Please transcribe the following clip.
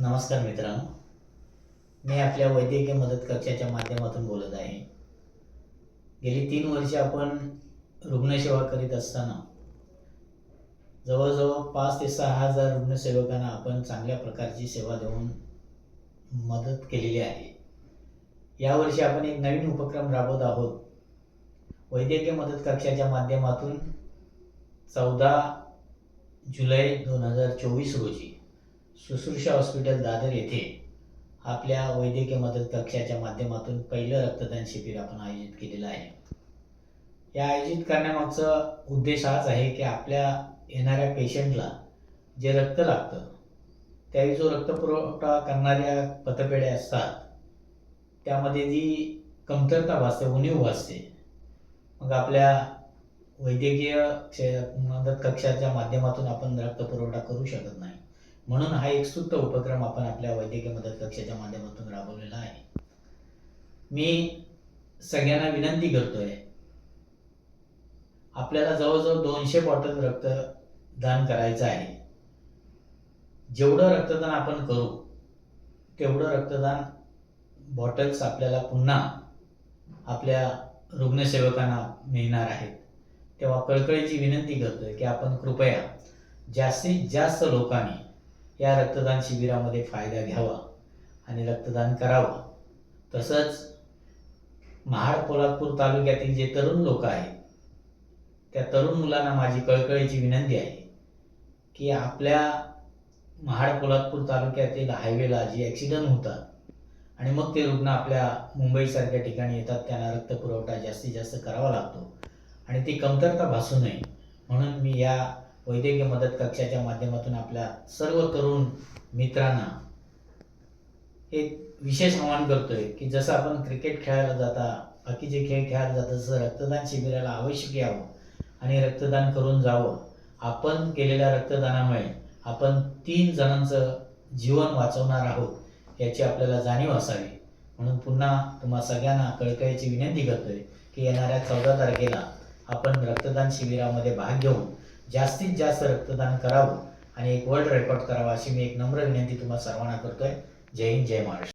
नमस्कार मित्रांनो. मी आपल्या वैद्यकीय मदत कक्षाच्या माध्यमातून बोलत आहे. गेली तीन वर्षे आपण रुग्णसेवा करीत असताना जवळजवळ पाच ते सहा हजार रुग्णसेवकांना आपण चांगल्या प्रकारची सेवा देऊन मदत केलेली आहे. यावर्षी आपण एक नवीन उपक्रम राबवत आहोत. वैद्यकीय मदत कक्षाच्या माध्यमातून चौदा जुलै दोन हजार चोवीस रोजी सुश्रूषा हॉस्पिटल दादर येथे आपल्या वैद्यकीय मदत कक्षाच्या माध्यमातून पहिलं रक्तदान शिबिर आपण आयोजित केलेलं आहे. या आयोजित करण्यामागचा उद्देश हाच आहे की आपल्या येणाऱ्या पेशंटला जे रक्त लागतं त्यावेळी जो रक्तपुरवठा करणाऱ्या पतपेढ्या असतात त्यामध्ये जी कमतरता भासते उणीव भासते मग आपल्या वैद्यकीय मदत कक्षाच्या माध्यमातून आपण रक्तपुरवठा करू शकत नाही. म्हणून हा एक सुप्त उपक्रम आपण आपल्या वैद्यकीय मदत कक्षाच्या माध्यमातून राबवलेला आहे. मी सगळ्यांना विनंती करतोय आपल्याला जवळजवळ दोनशे बॉटल रक्तदान करायचं आहे. जेवढं रक्तदान आपण करू तेवढं रक्तदान बॉटल्स आपल्याला पुन्हा आपल्या रुग्णसेवकांना मिळणार आहेत. तेव्हा कळकळीची विनंती करतोय की आपण कृपया जास्तीत जास्त लोकांनी या रक्तदान शिबिरामध्ये फायदा घ्यावा आणि रक्तदान करावं. तसंच महाड पोलादपूर तालुक्यातील जे तरुण लोक आहेत त्या तरुण मुलांना माझी कळकळीची विनंती आहे की आपल्या महाड पोलादपूर तालुक्यातील हायवेला जे ॲक्सिडंट होतात आणि मग ते रुग्ण आपल्या मुंबईसारख्या ठिकाणी येतात त्यांना रक्तपुरवठा जास्तीत जास्त करावा लागतो आणि ती कमतरता भासू नये. म्हणून मी या वैद्यकीय मदत कक्षाच्या माध्यमातून आपल्या सर्व तरुण मित्रांना एक विशेष आवाहन करतोय की जसं आपण क्रिकेट खेळायला जाता बाकीचे खेळ खेळायला जातात तसं रक्तदान शिबिराला आवश्यक यावं आणि रक्तदान करून जावं. आपण केलेल्या रक्तदानामुळे आपण तीन जणांचं जीवन वाचवणार आहोत याची आपल्याला जाणीव असावी. म्हणून पुन्हा तुम्हा सगळ्यांना कळकळीची विनंती करतोय की येणाऱ्या चौदा तारखेला आपण रक्तदान शिबिरामध्ये भाग घेऊन जास्तीत जास्त रक्तदान करावं आणि एक वर्ल्ड रेकॉर्ड करावा अशी मी एक नम्र विनंती तुम्हाला सर्वांना करतोय. जय हिंद जय महाराष्ट्र.